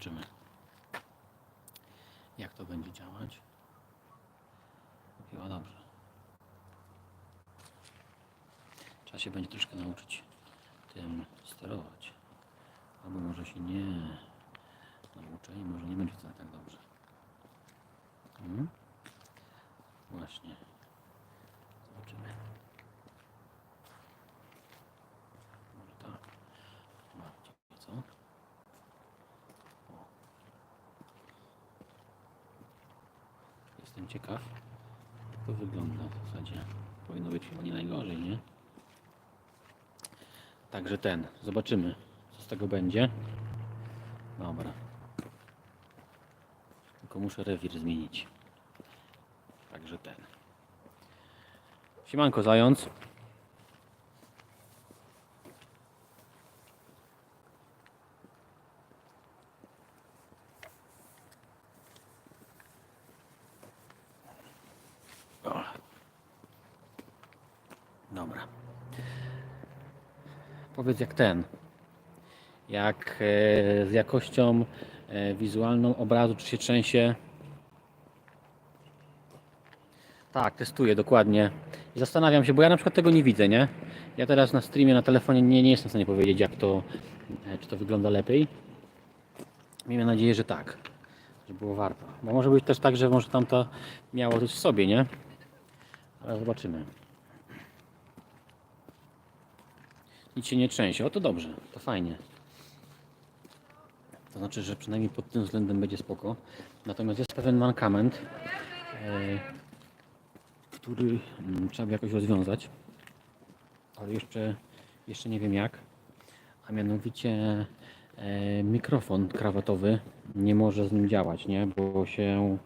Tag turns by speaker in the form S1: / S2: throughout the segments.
S1: Zobaczymy, jak to będzie działać. Chyba dobrze. Trzeba się będzie troszkę nauczyć tym sterować. Albo może się nie nauczę i może nie będzie to tak dobrze. Mhm. Właśnie. Zobaczymy. Może tak. Bardziej, co? O. Jestem ciekaw, jak to wygląda w zasadzie. Powinno być chyba nie najgorzej, nie? Także ten. Zobaczymy, co z tego będzie. Dobra. Tylko muszę rewir zmienić. Także ten. Siemanko zając. O. Dobra. Powiedz jak ten. Jak e, z jakością e, wizualną obrazu, czy się trzęsie. Tak, testuję dokładnie. I zastanawiam się, bo ja na przykład tego nie widzę, nie? Ja teraz na streamie, na telefonie nie, nie jestem w stanie powiedzieć, jak to, e, czy to wygląda lepiej. Miejmy nadzieję, że tak. Że było warto. Bo może być też tak, że może tamta miało coś w sobie, nie? Ale zobaczymy. Nic się nie trzęsie. O to dobrze, to fajnie. To znaczy, że przynajmniej pod tym względem będzie spoko. Natomiast jest pewien mankament, e, który mm, trzeba by jakoś rozwiązać. Ale jeszcze, jeszcze nie wiem jak. A mianowicie e, mikrofon krawatowy nie może z nim działać, nie? Bo się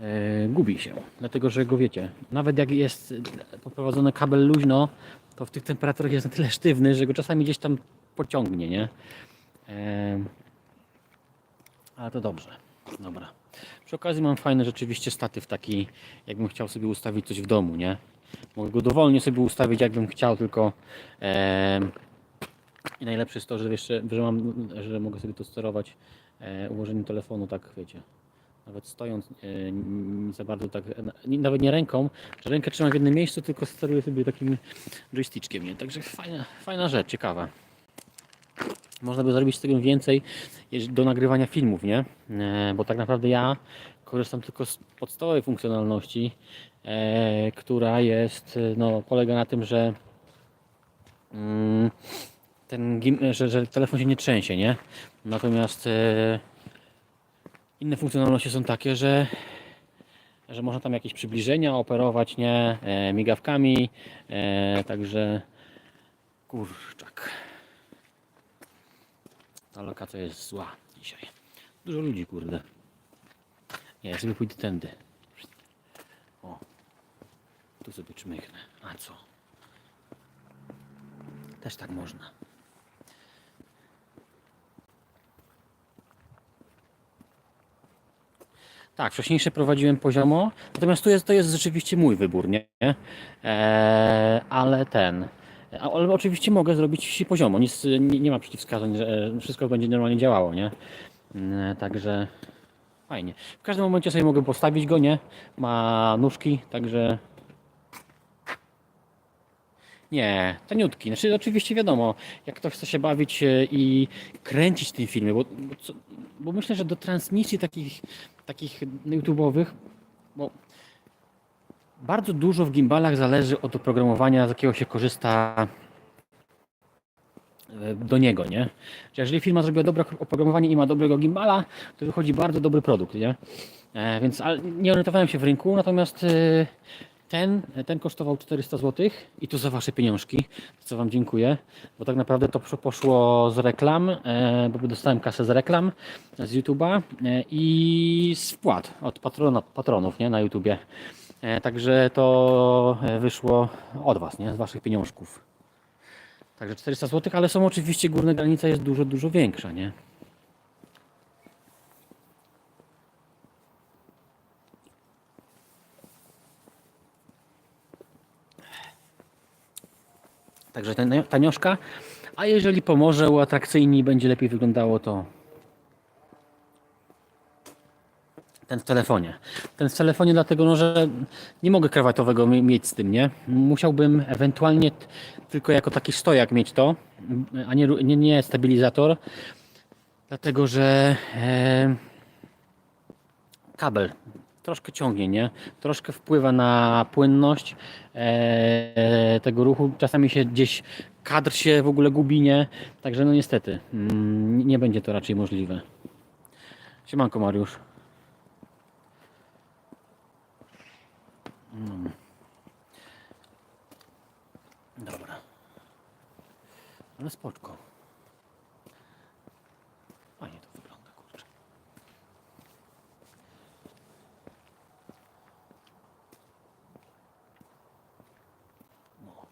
S1: e, gubi się. Dlatego, że go wiecie, nawet jak jest poprowadzony kabel luźno, to w tych temperaturach jest na tyle sztywny, że go czasami gdzieś tam pociągnie, nie? Ale to dobrze. Dobra. Przy okazji mam fajny rzeczywiście statyw taki, jakbym chciał sobie ustawić coś w domu, nie? Mogę go dowolnie sobie ustawić, jakbym chciał, tylko i najlepsze jest to, że jeszcze, że mam, że mogę sobie to sterować e, ułożeniem telefonu, tak wiecie. Nawet stojąc e, nie za bardzo tak, nawet nie ręką, że rękę trzymam w jednym miejscu, tylko steruję sobie takim joystickiem, nie? Także fajna, fajna rzecz, ciekawa. Można by zrobić z tego więcej do nagrywania filmów, nie? E, bo tak naprawdę ja korzystam tylko z podstawowej funkcjonalności, e, która jest, no, polega na tym, że mm, ten, że, że telefon się nie trzęsie, nie? Natomiast inne funkcjonalności są takie, że że można tam jakieś przybliżenia operować, nie? E, migawkami, e, także kurczak. Ta lokacja jest zła dzisiaj. Dużo ludzi, kurde. Nie, ja sobie pójdę tędy. O, tu sobie czmychnę. A co? Też tak można. Tak, wcześniejsze prowadziłem poziomo, natomiast tu jest, to jest rzeczywiście mój wybór, nie? Eee, ale ten. Ale oczywiście mogę zrobić poziomo, nic, nie, nie ma przeciwwskazań, że e, wszystko będzie normalnie działało, nie? Mm, Także fajnie. W każdym momencie sobie mogę postawić go, nie? Ma nóżki, także nie, taniutki. Znaczy, oczywiście wiadomo, jak ktoś chce się bawić e, i kręcić tym filmie, bo, bo, co, bo myślę, że do transmisji takich, takich YouTube'owych, bo bardzo dużo w gimbalach zależy od oprogramowania, z jakiego się korzysta e, do niego, nie? Że jeżeli firma zrobiła dobre oprogramowanie i ma dobrego gimbala, to wychodzi bardzo dobry produkt, nie? E, więc ale nie orientowałem się w rynku, natomiast e, ten, ten kosztował 400 zł i to za Wasze pieniążki, co Wam dziękuję, bo tak naprawdę to posz- poszło z reklam, e, bo dostałem kasę z reklam z YouTube'a e, i z wpłat od patrona, patronów nie, na YouTubie. E, Także to wyszło od Was, nie, z Waszych pieniążków. Także 400 zł, ale są oczywiście górna granica jest dużo, dużo większa, nie? Także tanioszka. A jeżeli pomoże, uatrakcyjni będzie lepiej wyglądało to ten w telefonie. Ten w telefonie dlatego, no, że nie mogę krawatowego mieć z tym, nie? Musiałbym ewentualnie tylko jako taki stojak mieć to, a nie, nie, nie stabilizator, dlatego, że e, kabel troszkę ciągnie, nie? Troszkę wpływa na płynność e, tego ruchu. Czasami się gdzieś kadr się w ogóle gubi, nie? Także no niestety, mm, nie będzie to raczej możliwe. Siemanko Mariusz. Mm. Dobra. Ale spoczko. Fajnie to wygląda, kurczę. No.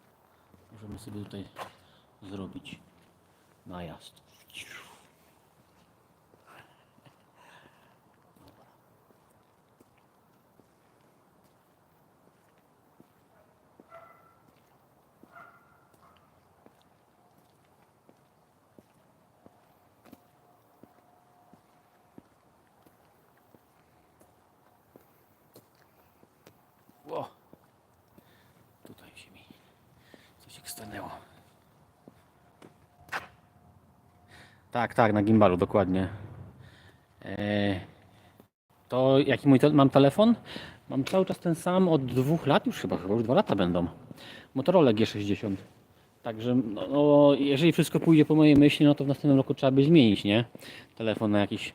S1: Możemy sobie tutaj zrobić najazd. Ło. Tutaj się mi coś stanęło. Tak, tak, na gimbalu, dokładnie. Eee, to jaki mój mam telefon? Mam cały czas ten sam od dwóch lat już chyba, chyba już dwa lata będą. Motorola G60. Także no, no, jeżeli wszystko pójdzie po mojej myśli, no to w następnym roku trzeba by zmienić, nie? Telefon na jakiś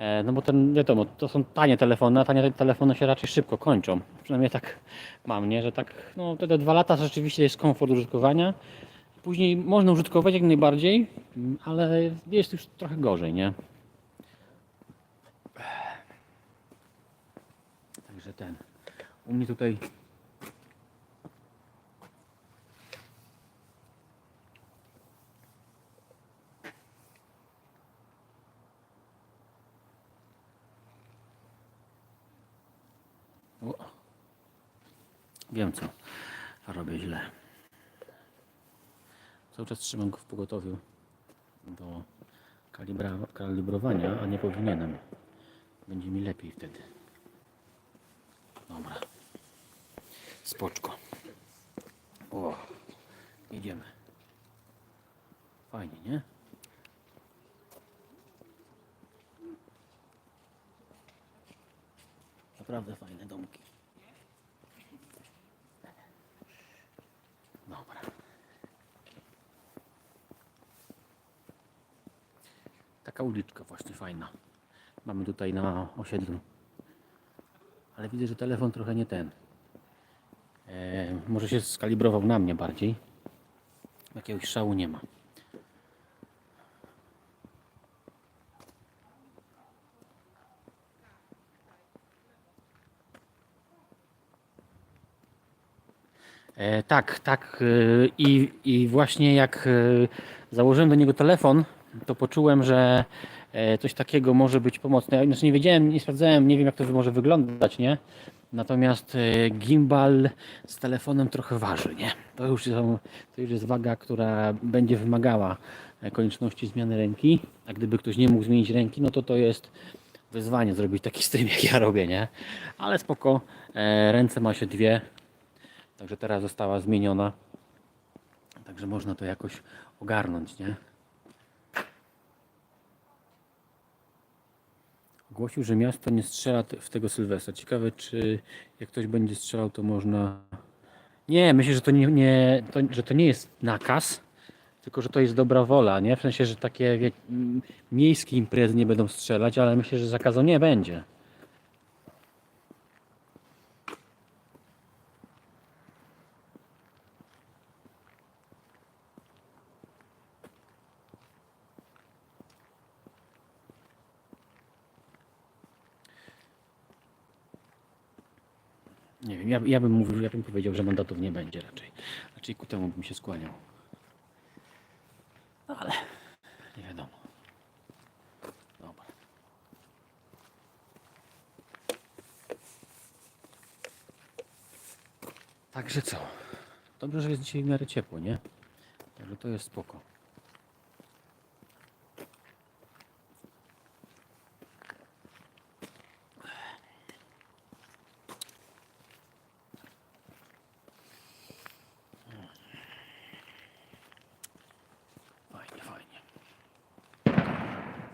S1: E, No bo ten, wiadomo, to są tanie telefony, a tanie telefony się raczej szybko kończą. Przynajmniej tak mam, nie? Że tak, no te dwa lata rzeczywiście jest komfort użytkowania. Później można użytkować jak najbardziej, ale jest już trochę gorzej, nie? Także ten. U mnie tutaj. Wiem co robię źle. Cały czas trzymam go w pogotowiu do kalibra, kalibrowania, a nie powinienem. Będzie mi lepiej wtedy. Dobra. Spoczko. O, jedziemy. Fajnie, nie? Naprawdę fajne domki. Dobra. Taka uliczka właśnie fajna. Mamy tutaj na osiedlu. Ale widzę, że telefon trochę nie ten. E, może się skalibrował na mnie bardziej. Jakiegoś szału nie ma. E, tak, tak. e, I, I właśnie jak e, założyłem do niego telefon, to poczułem, że e, coś takiego może być pomocne. Znaczy nie wiedziałem, nie sprawdzałem, nie wiem jak to może wyglądać, nie? Natomiast e, gimbal z telefonem trochę waży, nie? To już, są, to już jest waga, która będzie wymagała e, konieczności zmiany ręki. A gdyby ktoś nie mógł zmienić ręki, no to to jest wyzwanie zrobić taki stream jak ja robię, nie? Ale spoko. Ręce ma się dwie, Także teraz została zmieniona. Także można to jakoś ogarnąć, nie? Ogłosił, że miasto nie strzela w tego Sylwestra. Ciekawe, czy jak ktoś będzie strzelał, to można. Nie, myślę, że to nie, nie, to, że to nie jest nakaz, tylko że to jest dobra wola, nie? W sensie, że takie wie, miejskie imprezy nie będą strzelać, ale myślę, że zakazu nie będzie. Nie wiem, ja, ja bym mówił, ja bym powiedział, że mandatów nie będzie raczej. Raczej ku temu bym się skłaniał. No ale nie wiadomo. Dobra. Także co? Dobrze, że jest dzisiaj w miarę ciepło, nie? Także to jest spoko.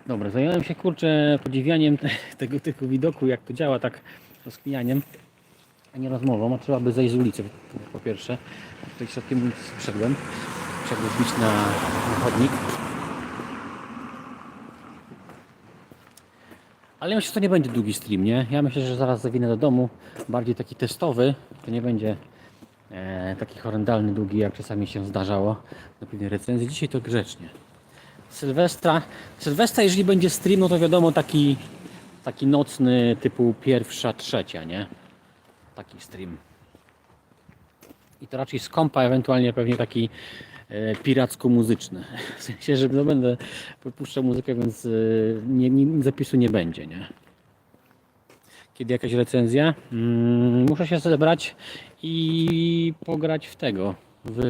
S1: Dobra, zająłem się kurczę podziwianiem te, tego, tego widoku, jak to działa tak rozkmijaniem, a nie rozmową, a trzeba by zejść z ulicy po, pierwsze. Tutaj środkiem ulicy wszedłem. Trzeba by wbić na, na chodnik. Ale myślę, że to nie będzie długi stream, nie? Ja myślę, że zaraz zawinę do domu, bardziej taki testowy, to nie będzie e, taki horrendalny długi, jak czasami się zdarzało na pewnej recenzji. Dzisiaj to grzecznie. Sylwestra, Sylwestra jeżeli będzie stream, no to wiadomo taki, taki nocny typu pierwsza, trzecia, nie? Taki stream. I to raczej skąpa, ewentualnie pewnie taki e, piracko-muzyczny. W sensie, że no będę puszczał muzykę, więc e, nie, nie, zapisu nie będzie, nie? Kiedy jakaś recenzja? Mm, muszę się zebrać i pograć w tego, w...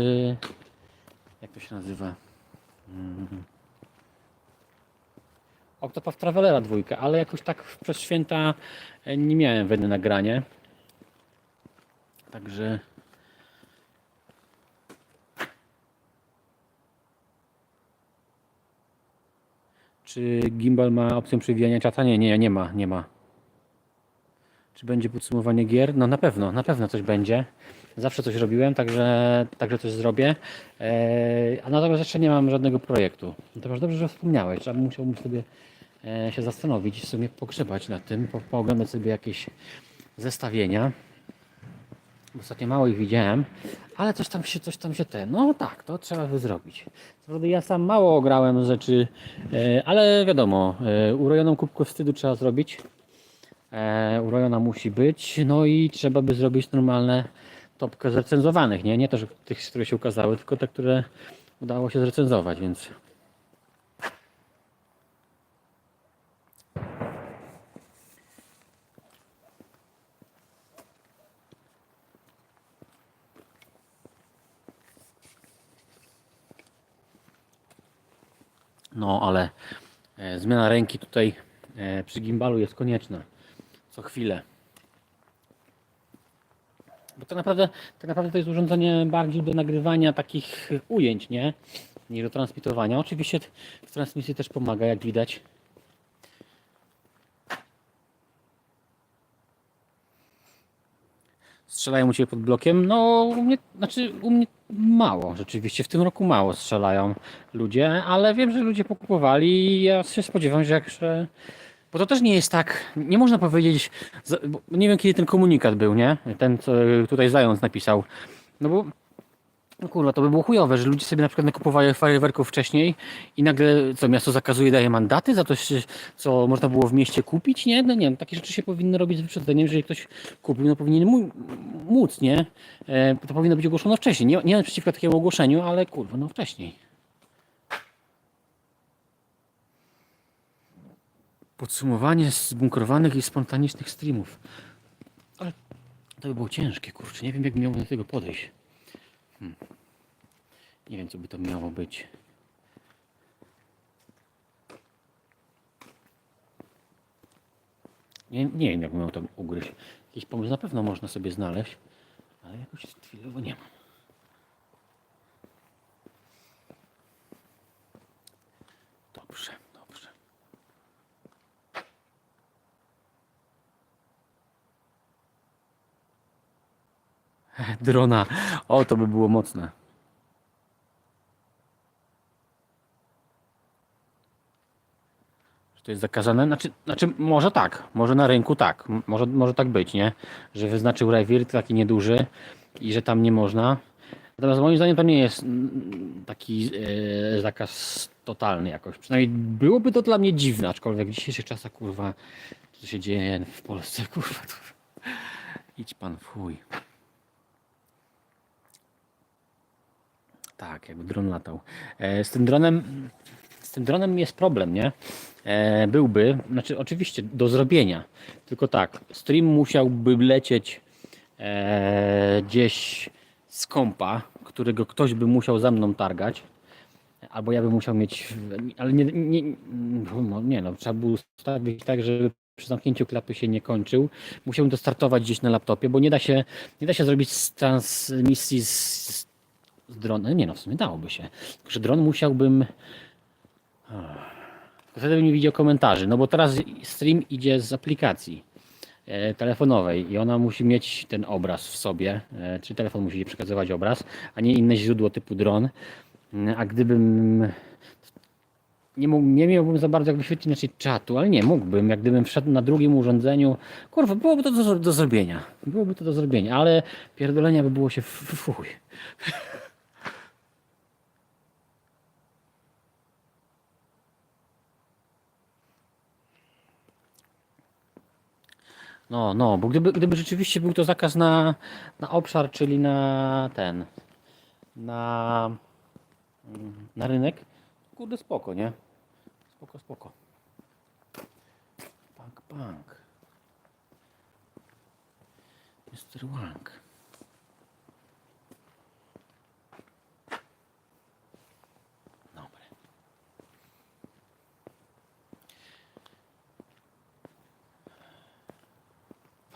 S1: jak to się nazywa? Mm. Octopath Travelera dwójkę, ale jakoś tak przez święta e, nie miałem weny nagranie. Także czy gimbal ma opcję przewijania czata? Nie, nie, nie ma, nie ma. Czy będzie podsumowanie gier? No na pewno, na pewno coś będzie. Zawsze coś robiłem, także, także coś zrobię. Eee, a natomiast jeszcze nie mam żadnego projektu. Natomiast dobrze, że wspomniałeś. Trzeba musiałbym sobie się zastanowić, w sumie pogrzebać nad tym, po, pooglądać sobie jakieś zestawienia. Ostatnio mało ich widziałem, ale coś tam się, coś tam się te. No tak, to trzeba by zrobić. Prawda ja sam mało grałem rzeczy, e, ale wiadomo, e, urojoną kubkę wstydu trzeba zrobić. E, urojona musi być, no i trzeba by zrobić normalne topkę zrecenzowanych, nie? Nie też tych, które się ukazały, tylko te, które udało się zrecenzować, więc No, ale e, zmiana ręki tutaj e, przy gimbalu jest konieczna. Co chwilę. Bo tak naprawdę, tak naprawdę to jest urządzenie bardziej do nagrywania takich ujęć, nie? Niż do transmitowania. Oczywiście w transmisji też pomaga, jak widać. Strzelają u Ciebie pod blokiem? No, u mnie, znaczy u mnie mało rzeczywiście. W tym roku mało strzelają ludzie, ale wiem, że ludzie pokupowali i ja się spodziewam, że jak że... Bo to też nie jest tak, nie można powiedzieć, nie wiem kiedy ten komunikat był, nie? Ten, co tutaj Zając napisał. No bo no kurwa, to by było chujowe, że ludzie sobie na przykład nakupowali fajerwerków wcześniej i nagle co miasto zakazuje, daje mandaty za to, co można było w mieście kupić, nie? No nie wiem, takie rzeczy się powinny robić z wyprzedzeniem, jeżeli ktoś kupił, no powinien mu- móc, nie? E, To powinno być ogłoszone wcześniej. Nie, nie mam przeciwko takiemu ogłoszeniu, ale kurwa, no wcześniej. Podsumowanie zbunkrowanych i spontanicznych streamów. Ale to by było ciężkie, kurczę. Nie wiem, jak miałbym do tego podejść. Nie wiem, co by to miało być. Nie, nie wiem, jak miał to ugryźć. Jakiś pomysł na pewno można sobie znaleźć, ale jakoś chwilowo nie mam. Dobrze, dobrze. Drona. O, to by było mocne. Czy to jest zakazane? Znaczy, znaczy może tak, może na rynku tak, może, może tak być, nie? Że wyznaczył rewir taki nieduży i że tam nie można. Natomiast moim zdaniem to nie jest mm, taki e, zakaz totalny jakoś. Przynajmniej byłoby to dla mnie dziwne, aczkolwiek w dzisiejszych czasach, kurwa, co się dzieje w Polsce, kurwa, to... Idź pan w Tak, jakby dron latał. E, z tym dronem, z tym dronem jest problem, nie? E, byłby, znaczy oczywiście do zrobienia, tylko tak, stream musiałby lecieć e, gdzieś z kompa, którego ktoś by musiał za mną targać, albo ja bym musiał mieć, ale nie, nie, no, nie no, trzeba było ustawić tak, żeby przy zamknięciu klapy się nie kończył. Musiałbym to startować gdzieś na laptopie, bo nie da się, nie da się zrobić transmisji z, z dronem. Nie no, w sumie dałoby się. Tylko, że dron musiałbym. To wtedy bym nie widział komentarzy. No bo teraz stream idzie z aplikacji e, telefonowej i ona musi mieć ten obraz w sobie, e, czy telefon musi przekazywać obraz, a nie inne źródło typu dron. Mm, A gdybym nie, mógł, nie miałbym za bardzo jakby świetlić naszej czatu, ale nie, mógłbym, jak gdybym wszedł na drugim urządzeniu, kurwa, byłoby to do, do zrobienia, byłoby to do zrobienia, ale pierdolenia by było się w, w fuj. No, no, bo gdyby, gdyby rzeczywiście był to zakaz na, na obszar, czyli na ten, na, na rynek, kurde spoko, nie? Spoko, spoko. Punk, punk. Mr. Wank.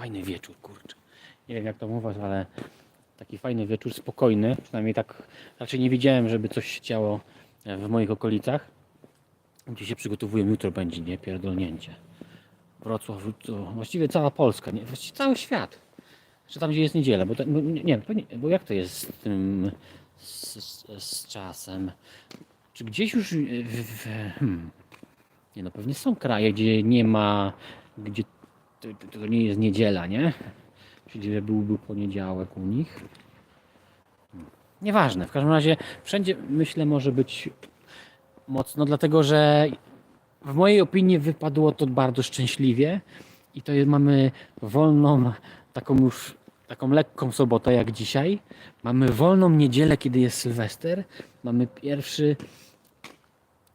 S1: Fajny wieczór, kurczę. Nie wiem jak to was, ale taki fajny wieczór, spokojny. Przynajmniej tak raczej nie widziałem, żeby coś się działo e, w moich okolicach. Gdzie się przygotowują, jutro będzie, nie? Pierdolnięcie. Wrocław, to właściwie cała Polska, nie? Właściwie cały świat. Czy tam, gdzie jest niedziela, bo, bo nie, bo nie, bo jak to jest z tym, z, z, z czasem? Czy gdzieś już, w, w, hmm, nie no, pewnie są kraje, gdzie nie ma, gdzie to, nie jest niedziela, nie? Czyli byłby poniedziałek u nich. Nieważne, w każdym razie wszędzie myślę może być mocno, dlatego że w mojej opinii wypadło to bardzo szczęśliwie i to mamy wolną, taką już, taką lekką sobotę jak dzisiaj. Mamy wolną niedzielę, kiedy jest Sylwester. Mamy pierwszy,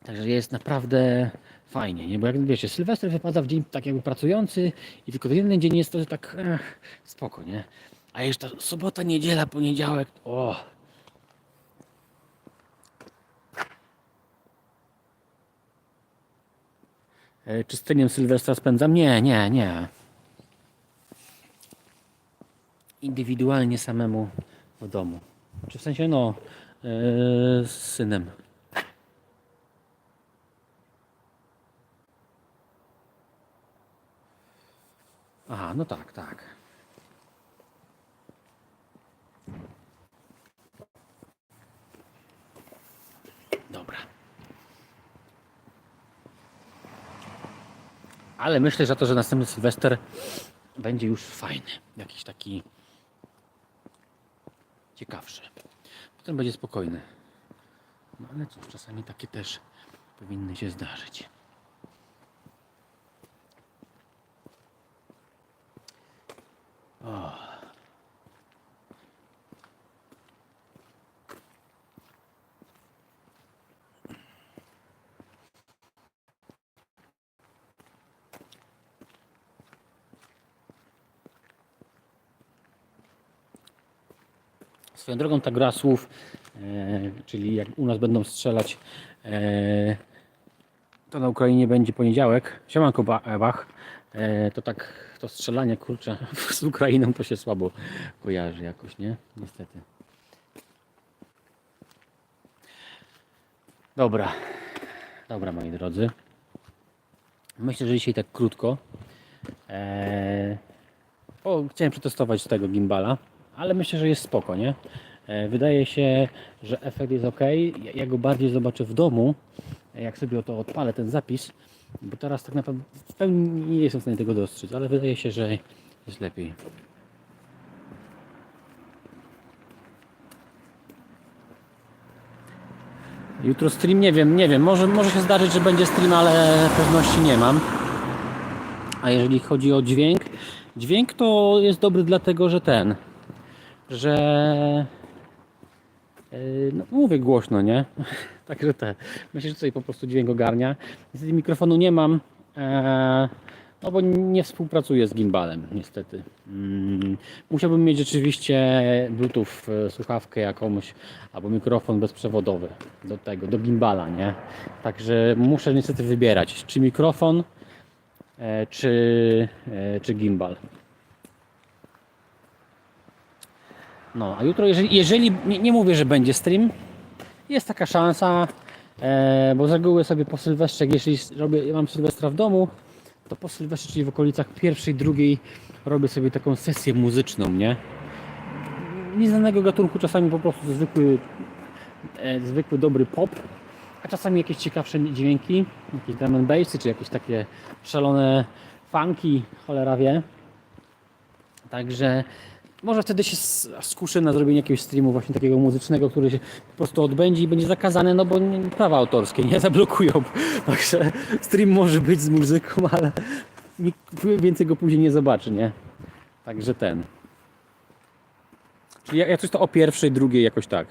S1: także jest naprawdę fajnie, nie? Bo jak wiecie, Sylwester wypada w dzień tak jakby pracujący i tylko jeden dzień jest to tak ech, spoko, nie? A jeszcze ta sobota, niedziela, poniedziałek, o! E, Czy z treniem Sylwestra spędzam? Nie, nie, nie. Indywidualnie samemu w domu. Czy w sensie, no, e, z synem. Aha, no tak, tak. Dobra. Ale myślę, że to, że następny Sylwester będzie już fajny. Jakiś taki ciekawszy. Potem będzie spokojny. No ale cóż, czasami takie też powinny się zdarzyć. Swoją drogą ta gra słów, e, czyli jak u nas będą strzelać, e, to na Ukrainie będzie poniedziałek. Siemanko Ba- Bach. E, to tak, to strzelanie kurczę z Ukrainą to się słabo kojarzy jakoś, nie? Niestety. Dobra. Dobra moi drodzy. Myślę, że dzisiaj tak krótko. E, o, chciałem przetestować tego gimbala, ale myślę, że jest spoko, nie? E, Wydaje się, że efekt jest ok. Ja- go bardziej zobaczę w domu, jak sobie to odpalę, ten zapis, bo teraz tak naprawdę w pełni nie jestem w stanie tego dostrzec, ale wydaje się, że jest lepiej. Jutro stream, nie wiem, nie wiem, może, może się zdarzyć, że będzie stream, ale pewności nie mam. A jeżeli chodzi o dźwięk, dźwięk to jest dobry dlatego, że ten, że yy, no mówię głośno, nie? Także te, myślę, że tutaj po prostu dźwięk ogarnia. Niestety mikrofonu nie mam, e, no bo nie współpracuję z gimbalem, niestety. Mm, musiałbym mieć rzeczywiście Bluetooth, e, słuchawkę jakąś, albo mikrofon bezprzewodowy do tego, do gimbala, nie? Także muszę niestety wybierać, czy mikrofon, e, czy, e, czy gimbal. No, a jutro, jeżeli, jeżeli nie, nie mówię, że będzie stream, jest taka szansa, E, bo z reguły sobie po Sylwestrze, jeśli robię, ja mam Sylwestra w domu, to po Sylwestrze, czyli w okolicach pierwszej, drugiej robię sobie taką sesję muzyczną, nie? Nieznanego gatunku, czasami po prostu zwykły, e, zwykły dobry pop, a czasami jakieś ciekawsze dźwięki, jakieś drum and bassy, czy jakieś takie szalone funky, cholera wie. Także może wtedy się skuszę na zrobienie jakiegoś streamu właśnie takiego muzycznego, który się po prostu odbędzie i będzie zakazany, no bo nie- prawa autorskie nie zablokują. Także stream może być z muzyką, ale nikt więcej go później nie zobaczy, nie? Także ten. Czyli jak jak coś to o pierwszej, drugiej jakoś tak.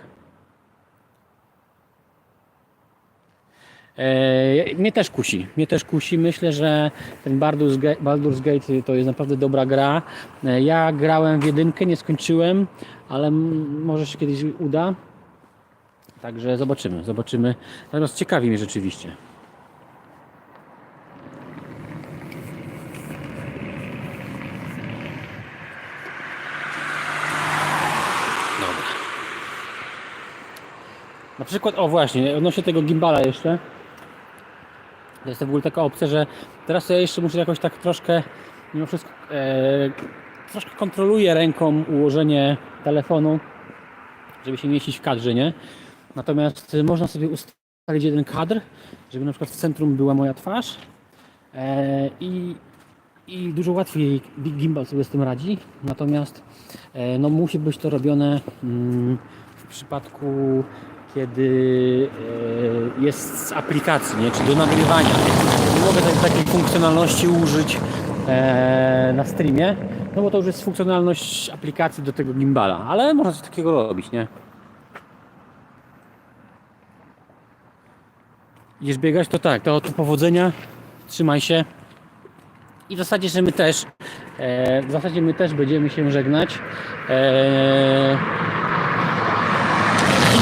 S1: Mnie też kusi. Mnie też kusi. Myślę, że ten Baldur's Gate, Baldur's Gate to jest naprawdę dobra gra. E, ja grałem w jedynkę, nie skończyłem, ale może się kiedyś uda. Także zobaczymy, zobaczymy. Natomiast ciekawi mnie rzeczywiście. Dobra. Na przykład, o właśnie, odnośnie tego gimbala jeszcze. To jest w ogóle taka opcja, że teraz ja jeszcze muszę jakoś tak troszkę, mimo wszystko, e, troszkę kontroluję ręką ułożenie telefonu, żeby się mieścić w kadrze, nie? Natomiast można sobie ustalić jeden kadr, żeby na przykład w centrum była moja twarz e, i, i dużo łatwiej Gimbal sobie z tym radzi. Natomiast e, no, musi być to robione mm, w przypadku kiedy e, jest z aplikacji, nie? czy do nagrywania. Nie mogę takiej funkcjonalności użyć e, na streamie, no bo to już jest funkcjonalność aplikacji do tego gimbala, ale można coś takiego robić, nie? Idziesz biegać, to tak, to, to powodzenia, trzymaj się. I w zasadzie, że my też, e, w zasadzie my też będziemy się żegnać. E,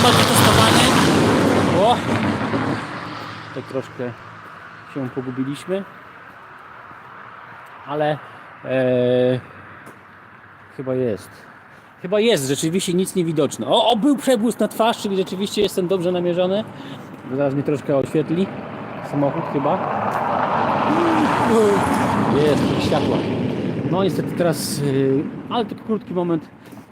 S1: Gimbal przetestowany. O! Tak troszkę się pogubiliśmy. Ale e, chyba jest. Chyba jest, rzeczywiście nic nie widoczne. O, o, był przebłysk na twarz, czyli rzeczywiście jestem dobrze namierzony. Zaraz mi troszkę oświetli. Samochód chyba. Jest, światła. No niestety teraz, yy, ale tylko krótki moment,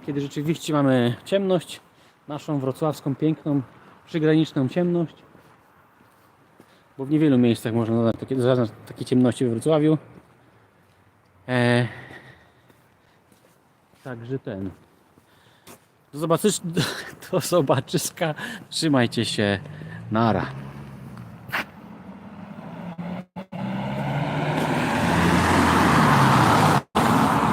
S1: kiedy rzeczywiście mamy ciemność, naszą wrocławską, piękną, przygraniczną ciemność. Bo w niewielu miejscach można zaznać takie, zaznać takie ciemności we Wrocławiu. E, także ten. Do, zobaczysz, do zobaczyska. Trzymajcie się. Nara.